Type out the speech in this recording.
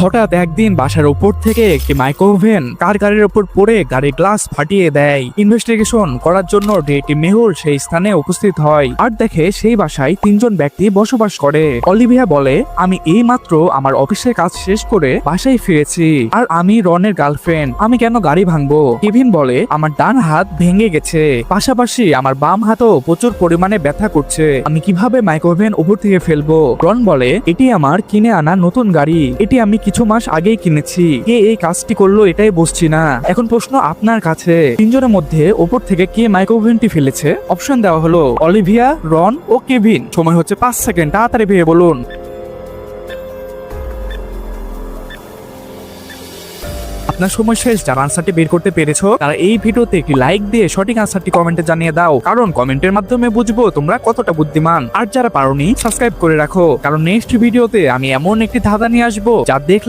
হঠাৎ একদিন বাসার উপর থেকে একটি মাইক্রোভেন কার গাড়ির উপর পড়ে গাড়ির গ্লাস ফাটিয়ে দেয়। ইনভেস্টিগেশন করার জন্য ডেটি মেহুল সেই স্থানে উপস্থিত হয়। আর দেখে সেই বাসায় তিনজন ব্যক্তি বসবাস করে। অলিভিয়া বলে, আমি এই মাত্র আমার অফিসের কাজ শেষ করে বাসায় ফিরেছি। আর আমি রনের গার্লফ্রেন্ড আমি কেন গাড়ি ভাঙবো? কেভিন বলে, আমার ডান হাত ভেঙে গেছে। পাশাপাশি আমার বাম হাতও প্রচুর পরিমাণে ব্যথা করছে। আমি কীভাবে মাইক্রোভেন উপর থেকে ফেলব? রন বলে, এটি আমার কিনে আনা নতুন গাড়ি। এটি আমি কিছু মাস আগেই কিনেছি। কে এই কাজটি করল এটাই বুঝছি না। এখন প্রশ্ন আপনার কাছে। তিনজনের মধ্যে ওপর থেকে কে মাইক্রোভেনটি ফেলেছে? অপশন দেওয়া হলো অলিভিয়া, রন ও কেভিন। সময় হচ্ছে পাঁচ সেকেন্ড। তাড়াতাড়ি ভেবে বলুন। আপনার সময় শেষ, যারা আনসারটি বের করতে পেরেছ, তারা এই ভিডিওতে একটি লাইক দিয়ে সঠিক আনসারটি কমেন্টে জানিয়ে দাও। কারণ কমেন্টের মাধ্যমে বুঝব তোমরা কতটা বুদ্ধিমান। আর যারা পারোনি সাবস্ক্রাইব করে রাখো। কারণ নেক্সট ভিডিওতে আমি এমন একটি ধাঁধা নিয়ে আসব, যা দেখলে